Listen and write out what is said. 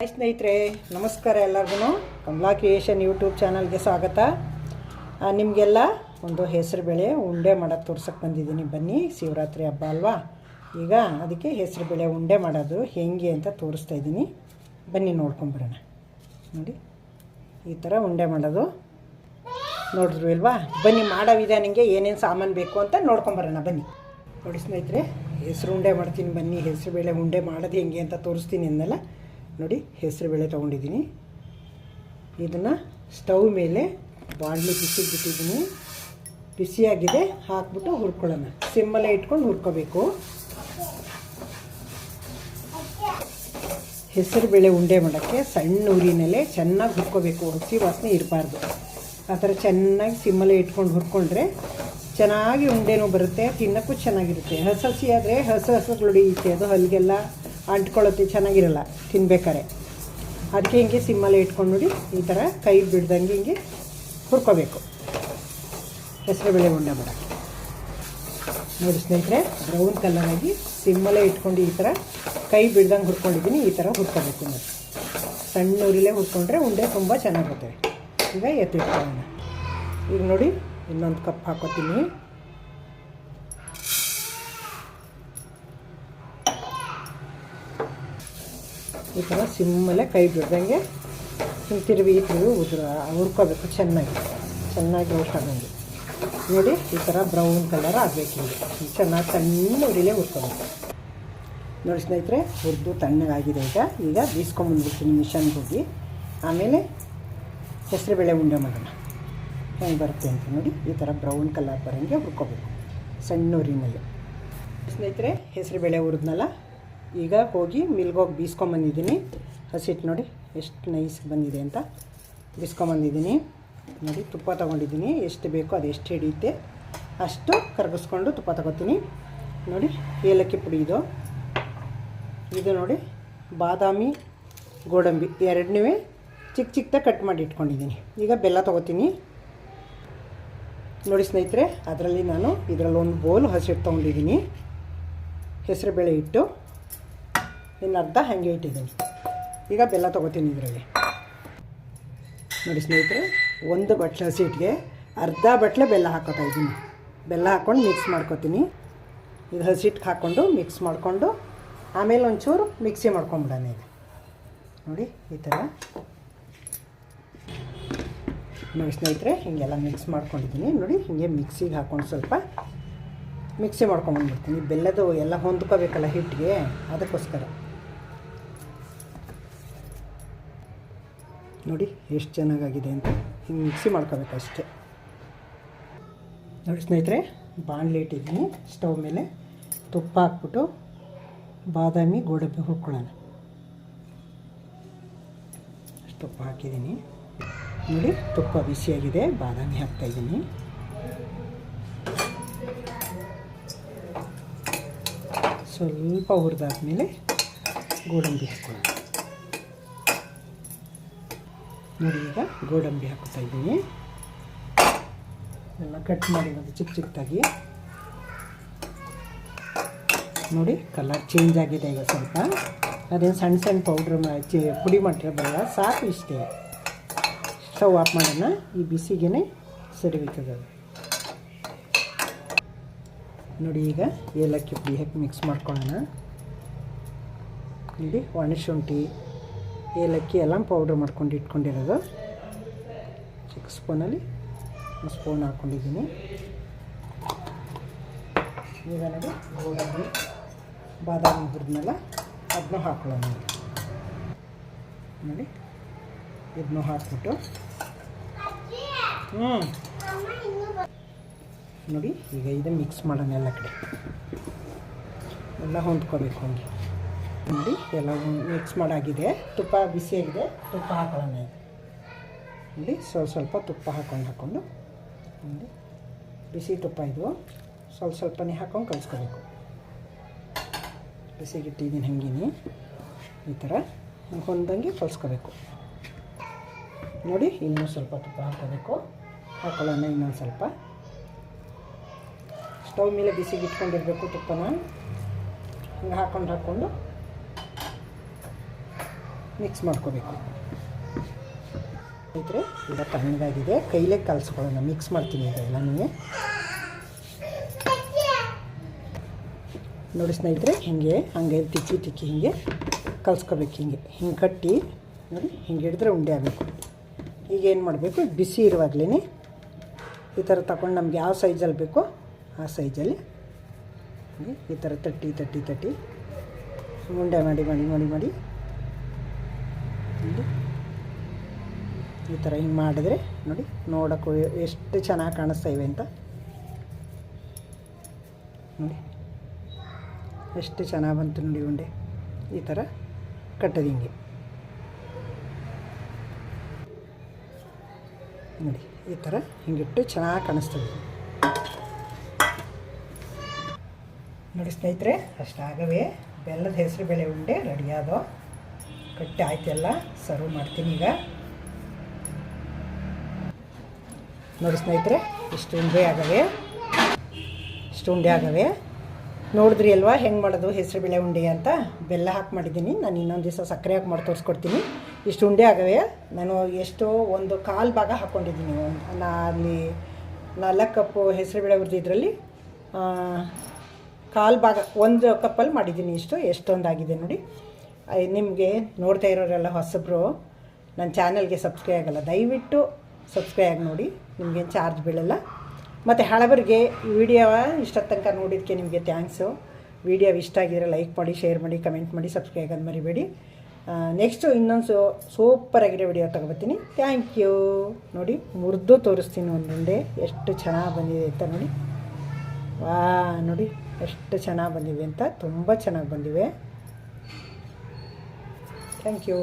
Hi ಸ್ನೇಹಿತರೆ, ನಮಸ್ಕಾರ ಎಲ್ಲರಿಗೂ ಕಮಲಾ ಕ್ರಿಯೇಷನ್ ಯೂಟ್ಯೂಬ್ ಚಾನಲ್ಗೆ ಸ್ವಾಗತ. ನಿಮಗೆಲ್ಲ ಒಂದು ಹೆಸರು ಬೇಳೆ ಉಂಡೆ ಮಾಡೋದು ತೋರ್ಸಕ್ಕೆ ಬಂದಿದ್ದೀನಿ. ಬನ್ನಿ, ಶಿವರಾತ್ರಿ ಹಬ್ಬ ಅಲ್ವಾ? ಈಗ ಅದಕ್ಕೆ ಹೆಸರು ಬೇಳೆ ಉಂಡೆ ಮಾಡೋದು ಹೆಂಗೆ ಅಂತ ತೋರಿಸ್ತಾ ಇದ್ದೀನಿ. ಬನ್ನಿ ನೋಡ್ಕೊಂಬರೋಣ ನೋಡಿ, ಈ ಥರ ಉಂಡೆ ಮಾಡೋದು ನೋಡಿದ್ರು ಇಲ್ವಾ ಬನ್ನಿ, ಮಾಡೋ ವಿಧಾನಿಗೆ ಏನೇನು ಸಾಮಾನು ಬೇಕು ಅಂತ ನೋಡ್ಕೊಂಬರೋಣ ಬನ್ನಿ. ನೋಡಿ ಸ್ನೇಹಿತರೆ, ಹೆಸರು ಉಂಡೆ ಮಾಡ್ತೀನಿ. ಬನ್ನಿ, ಹೆಸರು ಬೇಳೆ ಉಂಡೆ ಮಾಡೋದು ಹೆಂಗೆ ಅಂತ ತೋರಿಸ್ತೀನಿ ಅಂದಲ್ಲ. ನೋಡಿ, ಹೆಸರು ಬೇಳೆ ತೊಗೊಂಡಿದ್ದೀನಿ. ಇದನ್ನು ಸ್ಟವ್ ಮೇಲೆ ಬಾಣಲಿ ಬಿಸಿಗೆ ಬಿಟ್ಟಿದ್ದೀನಿ ಬಿಸಿಯಾಗಿದೆ, ಹಾಕ್ಬಿಟ್ಟು ಹುರ್ಕೊಳ್ಳೋಣ. ಸಿಮ್ಮಲ್ಲೇ ಇಟ್ಕೊಂಡು ಹುರ್ಕೋಬೇಕು. ಹೆಸರು ಬೇಳೆ ಉಂಡೆ ಮಾಡೋಕ್ಕೆ ಸಣ್ಣ ಉರಿನಲ್ಲೇ ಚೆನ್ನಾಗಿ ಹುರ್ಕೋಬೇಕು. ಹಸಿ ವಾಸನೆ ಇರಬಾರ್ದು. ಆ ಥರ ಚೆನ್ನಾಗಿ ಸಿಮ್ಮಲ್ಲೇ ಇಟ್ಕೊಂಡು ಹುರ್ಕೊಂಡ್ರೆ ಚೆನ್ನಾಗಿ ಉಂಡೆನೂ ಬರುತ್ತೆ, ತಿನ್ನೋಕ್ಕೂ ಚೆನ್ನಾಗಿರುತ್ತೆ. ಹಸಿ ಹಸಿ ಆದರೆ ಹಸಿ ಹಸುಗಳು ಹೊಡಿಯುತ್ತೆ ಅದು ಹಲ್ಲಿಗೆಲ್ಲ ಅಂಟ್ಕೊಳ್ಳುತ್ತೆ ಚೆನ್ನಾಗಿರಲ್ಲ, ತಿನ್ಬೇಕಾರೆ. ಅದಕ್ಕೆ ಹಿಂಗೆ ಸಿಮ್ಮಲ್ಲೇ ಇಟ್ಕೊಂಡು ನೋಡಿ ಈ ಥರ ಕೈ ಬಿಡ್ದಂಗೆ ಹಿಂಗೆ ಹುರ್ಕೋಬೇಕು. ಹೆಸರುಬೇಳೆ ಉಂಡೆ ಮಾಡೋಕ್ಕೆ. ನೋಡಿ ಸ್ನೇಹಿತರೆ ಬ್ರೌನ್ ಕಲರ್ ಆಗಿ ಸಿಮ್ಮಲ್ಲೇ ಇಟ್ಕೊಂಡು ಈ ಥರ ಕೈ ಬಿಡ್ದಂಗೆ ಹುರ್ಕೊಂಡಿದ್ದೀನಿ, ಈ ಥರ ಹುರ್ಕೋಬೇಕು ನೋಡಿ. ಸಣ್ಣ ಊರಿಲೇ ಹುರ್ಕೊಂಡ್ರೆ ಉಂಡೆ ತುಂಬ ಚೆನ್ನಾಗುತ್ತೆ ಈಗ ಎತ್ತಿಟ್ಕೊಳ್ಳೋಣ. ಈಗ ನೋಡಿ ಇನ್ನೊಂದು ಕಪ್ ಹಾಕೋತೀನಿ. ಈ ಥರ ಸಿಮ್ಮಲ್ಲೇ ಕೈ ಬಿಡ್ದಂಗೆ ತಿರುವಿ ತಿರುವಿ ಉದುರ, ಹುರ್ಕೋಬೇಕು ಚೆನ್ನಾಗಿ ಚೆನ್ನಾಗಿ ಹುರ್ಕೊಂಡಂಗೆ ನೋಡಿ, ಈ ಥರ ಬ್ರೌನ್ ಕಲರ್ ಆಗಬೇಕು ಚೆನ್ನಾಗಿ ಸಣ್ಣ ಉರಿಲೆ ಹುರ್ಕೋಬೇಕು. ನೋಡಿ ಸ್ನೇಹಿತರೆ, ಹುರಿದು ತಣ್ಣಗಾಗಿದೆ ಈಗ. ಈಗ ಬೀಸ್ಕೊಂಬಂದ್ಬಿಡ್ತೀನಿ ಮಿಷನ್ಗೆ ಹೋಗಿ ಆಮೇಲೆ ಹೆಸರುಬೇಳೆ ಉಂಡೆ ಮಾಡೋಣ. ಹೆಂಗೆ ಬರುತ್ತೆ ಅಂತ ನೋಡಿ, ಈ ಥರ ಬ್ರೌನ್ ಕಲರ್ ಬರೋಂಗೆ ಹುರ್ಕೋಬೇಕು. ಸಣ್ಣ ಉರಿನಲ್ಲಿ. ಸ್ನೇಹಿತರೆ, ಹೆಸರುಬೇಳೆ ಹುರಿದ್ನಲ್ಲ? ಈಗ ಹೋಗಿ ಮಿಲ್ಗೋಗಿ ಬೀಸ್ಕೊಂಬಂದಿದ್ದೀನಿ ಹಸಿಟ್ಟು ನೋಡಿ ಎಷ್ಟು ನೈಸ್ ಬಂದಿದೆ ಅಂತ. ಬೀಸ್ಕೊಂಬಂದಿದ್ದೀನಿ ನೋಡಿ ತುಪ್ಪ ತೊಗೊಂಡಿದ್ದೀನಿ. ಎಷ್ಟು ಬೇಕೋ ಅದು ಎಷ್ಟು ಹಿಡಿಯುತ್ತೆ ಅಷ್ಟು ಕರಗಿಸ್ಕೊಂಡು ತುಪ್ಪ ತಗೋತೀನಿ. ನೋಡಿ ಏಲಕ್ಕಿ ಪುಡಿ ಇದು. ಇದು ನೋಡಿ ಬಾದಾಮಿ ಗೋಡಂಬಿ ಎರಡನೇ ಚಿಕ್ಕ ಚಿಕ್ಕದಾಗಿ ಕಟ್ ಮಾಡಿ ಇಟ್ಕೊಂಡಿದ್ದೀನಿ. ಈಗ ಬೆಲ್ಲ ತೊಗೋತೀನಿ. ನೋಡಿ ಸ್ನೇಹಿತರೆ, ಅದರಲ್ಲಿ ನಾನು ಇದರಲ್ಲಿ ಒಂದು ಬೋಲ್ ಹಸಿಟ್ಟು ತೊಗೊಂಡಿದ್ದೀನಿ. ಹೆಸರುಬೇಳೆ ಇಟ್ಟು ಇನ್ನು ಅರ್ಧ ಹಾಗೆ ಇಟ್ಟಿದ್ದೀನಿ. ಈಗ ಬೆಲ್ಲ ತೊಗೋತೀನಿ ಇದರಲ್ಲಿ. ನೋಡಿ ಸ್ನೇಹಿತರೆ, ಒಂದು ಬಟ್ಲೆ ಹಸಿಟ್ಟಿಗೆ ಅರ್ಧ ಬಟ್ಲೆ ಬೆಲ್ಲ ಹಾಕೋತಾ ಇದ್ದೀನಿ. ಬೆಲ್ಲ ಹಾಕ್ಕೊಂಡು ಮಿಕ್ಸ್ ಮಾಡ್ಕೊತೀನಿ. ಇದು ಹಸಿಟ್ಟಿಗೆ ಹಾಕ್ಕೊಂಡು ಮಿಕ್ಸ್ ಮಾಡಿಕೊಂಡು ಆಮೇಲೆ ಒಂಚೂರು ಮಿಕ್ಸಿ ಮಾಡ್ಕೊಂಬಿಡೋಣ ಇದು ನೋಡಿ, ಈ ಥರ. ನೋಡಿ ಸ್ನೇಹಿತರೆ, ಹೀಗೆಲ್ಲ ಮಿಕ್ಸ್ ಮಾಡ್ಕೊಂಡಿದ್ದೀನಿ. ನೋಡಿ, ಹೀಗೆ ಮಿಕ್ಸಿಗೆ ಹಾಕ್ಕೊಂಡು ಸ್ವಲ್ಪ ಮಿಕ್ಸಿ ಮಾಡ್ಕೊಂಬಂದ್ಬಿಡ್ತೀನಿ ಬೆಲ್ಲದು ಎಲ್ಲ ಹೊಂದ್ಕೋಬೇಕಲ್ಲ ಹಿಟ್ಟಿಗೆ, ಅದಕ್ಕೋಸ್ಕರ. ನೋಡಿ ಎಷ್ಟು ಚೆನ್ನಾಗಾಗಿದೆ ಅಂತ ಹಿಂಗೆ ಮಿಕ್ಸಿ ಮಾಡ್ಕೋಬೇಕು ಅಷ್ಟೇ. ನೋಡಿ ಸ್ನೇಹಿತರೆ ಬಾಣಲೆ ಇಟ್ಟಿದ್ದೀನಿ ಸ್ಟವ್ ಮೇಲೆ ತುಪ್ಪ ಹಾಕ್ಬಿಟ್ಟು ಬಾದಾಮಿ ಗೋಡಂಬಿ ಹುರ್ಕೊಳ್ಳೋಣ ತುಪ್ಪ ಹಾಕಿದ್ದೀನಿ. ನೋಡಿ ತುಪ್ಪ ಬಿಸಿಯಾಗಿದೆ, ಬಾದಾಮಿ ಹಾಕ್ತಾಯಿದ್ದೀನಿ ಸ್ವಲ್ಪ ಹುರಿದಾದ್ಮೇಲೆ ಗೋಡಂಬಿ ಹಾಕ್ಕೊಳ್ಳೋಣ ನೋಡಿ ಈಗ ಗೋಡಂಬಿ ಹಾಕ್ತಾ ಇದ್ದೀನಿ. ಎಲ್ಲ ಕಟ್ ಮಾಡಿರೋದು ಚಿಕ್ಕ ಚಿಕ್ಕದಾಗಿ. ನೋಡಿ ಕಲರ್ ಚೇಂಜ್ ಆಗಿದೆ ಈಗ ಸ್ವಲ್ಪ. ಅದೇ ಸಣ್ಣ ಸಣ್ಣ ಪೌಡ್ರ್ ಚಿ ಪುಡಿ ಮಾಡಿರೋದಲ್ಲ ಸಾಕು ಇಷ್ಟೇ. ಸ್ಟವ್ ಆಫ್ ಮಾಡೋಣ, ಈ ಬಿಸಿಗೆನೆ ಸರಿಬೇಕದು. ನೋಡಿ ಈಗ ಏಲಕ್ಕಿ ಪುಡಿ ಹಾಕಿ ಮಿಕ್ಸ್ ಮಾಡ್ಕೊಳ್ಳೋಣ. ಇಲ್ಲಿ ಒಣಶುಂಠಿ ಏಲಕ್ಕಿ ಎಲ್ಲ ಪೌಡ್ರ್ ಮಾಡ್ಕೊಂಡು ಇಟ್ಕೊಂಡಿರೋದು. ಚಿಕ್ಕ ಸ್ಪೂನಲ್ಲಿ ಒಂದು ಸ್ಪೂನ್ ಹಾಕ್ಕೊಂಡಿದ್ದೀನಿ ಈಗ ನೋಡಿ ಗೋಡಂಬಿ, ಬಾದಾಮಿ ಹುರಿದ್ಮೇಲೆ ಅದನ್ನೂ ಹಾಕೊಳ್ಳೋಣ. ನೋಡಿ ಇದನ್ನೂ ಹಾಕ್ಬಿಟ್ಟು. ಹ್ಞೂ ನೋಡಿ, ಈಗ ಇದು ಮಿಕ್ಸ್ ಮಾಡೋಣ ಎಲ್ಲ ಕಡೆ. ಎಲ್ಲ ಹೊಂದ್ಕೋಬೇಕು ಹಂಗೆ. ನೋಡಿ ಎಲ್ಲ ಮಿಕ್ಸ್ ಮಾಡಾಗಿದೆ. ತುಪ್ಪ ಬಿಸಿಯಾಗಿದೆ ತುಪ್ಪ ಹಾಕೊಳ್ಳೋಣ ಇಲ್ಲಿ ನೋಡಿ ಸ್ವಲ್ಪ ಸ್ವಲ್ಪ ತುಪ್ಪ ಹಾಕೊಂಡು ಹಾಕ್ಕೊಂಡು ನೋಡಿ ಬಿಸಿ ತುಪ್ಪ ಇದು. ಸ್ವಲ್ಪ ಸ್ವಲ್ಪನೇ ಹಾಕೊಂಡು ಕಲಿಸ್ಕೋಬೇಕು. ಬಿಸಿಗಿಟ್ಟಿದ್ದೀನಿ ಹಂಗಿನಿ. ಈ ಥರ ಹೊಂದಂಗೆ ಕಲಿಸ್ಕೋಬೇಕು. ನೋಡಿ ಇನ್ನೂ ಸ್ವಲ್ಪ ತುಪ್ಪ ಹಾಕೋಬೇಕು. ಹಾಕೊಳ್ಳೋಣ ಇನ್ನೊಂದು ಸ್ವಲ್ಪ. ಸ್ಟವ್ ಮೇಲೆ ಬಿಸಿಗಿಟ್ಕೊಂಡಿರಬೇಕು ತುಪ್ಪನ. ಹಂಗೆ ಹಾಕ್ಕೊಂಡು ಹಾಕ್ಕೊಂಡು ಮಿಕ್ಸ್ ಮಾಡ್ಕೋಬೇಕು. ಸ್ನೇಹಿತರೆ, ಈಗ ತಣ್ಣಗಾಗಿದೆ. ಕೈಲೇ ಕಲಿಸ್ಕೊಳ್ಳೋಣ. ಮಿಕ್ಸ್ ಮಾಡ್ತೀನಿ ಈಗ ಎಲ್ಲನೂ. ನೋಡಿ ಸ್ನೇಹಿತರೆ, ಹಿಂಗೆ, ಹಂಗೆ, ತಿಕ್ಕಿ ತಿಕ್ಕಿ ಹಿಂಗೆ ಕಲಿಸ್ಕೋಬೇಕು ಹಿಂಗೆ. ಹಿಂಗೆ ಕಟ್ಟಿ, ನೋಡಿ, ಹಿಂಗೆ ಹಿಡಿದ್ರೆ ಉಂಡೆ ಆಗಬೇಕು. ಈಗ ಏನು ಮಾಡಬೇಕು? ಬಿಸಿ ಇರುವಾಗಲೇ ಈ ಥರ ತಗೊಂಡು ನಮ್ಗೆ ಯಾವ ಸೈಜಲ್ಲಿ ಬೇಕೋ ಆ ಸೈಜಲ್ಲಿ ಈ ಥರ ತಟ್ಟಿ ತಟ್ಟಿ ತಟ್ಟಿ. ಉಂಡೆ ಮಾಡಿ ಮಾಡಿ ಮಾಡಿ ಮಾಡಿ. ಈ ಥರ ಹಿಂಗೆ ಮಾಡಿದ್ರೆ ನೋಡಿ, ನೋಡೋಕ್ಕೂ ಎಷ್ಟು ಚೆನ್ನಾಗಿ ಕಾಣಿಸ್ತಾ ಇವೆ ಅಂತ. ನೋಡಿ, ಎಷ್ಟು ಚೆನ್ನಾಗಿ ಬಂತು ನೋಡಿ ಉಂಡೆ. ಈ ಥರ ಕಟ್ಟೋದು ಹಿಂಗೆ. ನೋಡಿ, ಈ ಥರ ಹಿಂಗಿಟ್ಟು ಚೆನ್ನಾಗಿ ಕಾಣಿಸ್ತದೆ ನೋಡಿ ಸ್ನೇಹಿತರೆ, ಅಷ್ಟಾಗವೇ. ಬೆಲ್ಲದ ಹೆಸರು ಬೇಳೆ ಉಂಡೆ, ರೆಡಿ ಆದೋ ಕಟ್ಟಿ ಆಯ್ತೆಲ್ಲ ಸರ್ವ್ ಮಾಡ್ತೀನಿ ಈಗ. ನೋಡಿ ಸ್ನೇಹಿತರೆ ಇಷ್ಟು ಉಂಡೆ ಆಗವೆ. ಇಷ್ಟು ಉಂಡೆ ಆಗವೆ. ನೋಡಿದ್ರಿ ಅಲ್ವಾ, ಹೆಂಗೆ ಮಾಡೋದು, ಹೆಸರು ಬೇಳೆ ಉಂಡೆ ಅಂತ? ಬೆಲ್ಲ ಹಾಕಿ ಮಾಡಿದ್ದೀನಿ. ನಾನು ಇನ್ನೊಂದು ದಿವಸ ಸಕ್ಕರೆ ಹಾಕಿ ಮಾಡಿ ತೋರಿಸ್ಕೊಡ್ತೀನಿ. ಇಷ್ಟು ಉಂಡೆ ಆಗವೆ. ನಾನು ಎಷ್ಟೋ ಒಂದು ಕಾಲು ಭಾಗ ಹಾಕ್ಕೊಂಡಿದ್ದೀನಿ ನಾ ಅಲ್ಲಿ ನಾಲ್ಕು ಕಪ್ಪು ಹೆಸರು ಬೇಳೆ ಹುರಿದಿದ್ರಲ್ಲಿ ಕಾಲು ಭಾಗ, ಒಂದು ಕಪ್ಪಲ್ಲಿ ಮಾಡಿದ್ದೀನಿ ಇಷ್ಟು. ಎಷ್ಟೊಂದಾಗಿದೆ ನೋಡಿ. ನಿಮಗೆ ನೋಡ್ತಾ ಇರೋರೆಲ್ಲ ಹೊಸಬ್ರು ನನ್ನ ಚಾನಲ್ಗೆ ಸಬ್ಸ್ಕ್ರೈಬ್ ಆಗಲ್ಲ. ದಯವಿಟ್ಟು ಸಬ್ಸ್ಕ್ರೈಬ್ ಆಗಿ ನೋಡಿ ನಿಮಗೇನು ಚಾರ್ಜ್ ಬೀಳಲ್ಲ. ಮತ್ತು ಹಳಬರಿಗೆ ವಿಡಿಯೋ ಇಷ್ಟೊತ್ತು ತನಕ ನೋಡಿದ್ದಕ್ಕೆ ನಿಮಗೆ ಥ್ಯಾಂಕ್ಸು ವಿಡಿಯೋ ಇಷ್ಟ ಆಗಿದ್ರೆ ಲೈಕ್ ಮಾಡಿ ಶೇರ್ ಮಾಡಿ ಕಮೆಂಟ್ ಮಾಡಿ ಸಬ್ಸ್ಕ್ರೈಬ್ ಆಗೋದು ಮರಿಬೇಡಿ. ನೆಕ್ಸ್ಟು ಇನ್ನೊಂದು ಸೋ ಸೂಪರಾಗಿರೋ ವಿಡಿಯೋ ತಗೋಬರ್ತೀನಿ ಥ್ಯಾಂಕ್ ಯು ನೋಡಿ, ಮುರಿದು ತೋರಿಸ್ತೀನಿ ಒಂದೊಂದೆ ಎಷ್ಟು ಚೆನ್ನಾಗಿ ಬಂದಿದೆ ಅಂತ ನೋಡಿ. ವಾ, ನೋಡಿ, ಎಷ್ಟು ಚೆನ್ನಾಗಿ ಬಂದಿವೆ ಅಂತ. ತುಂಬ ಚೆನ್ನಾಗಿ ಬಂದಿವೆ. Thank you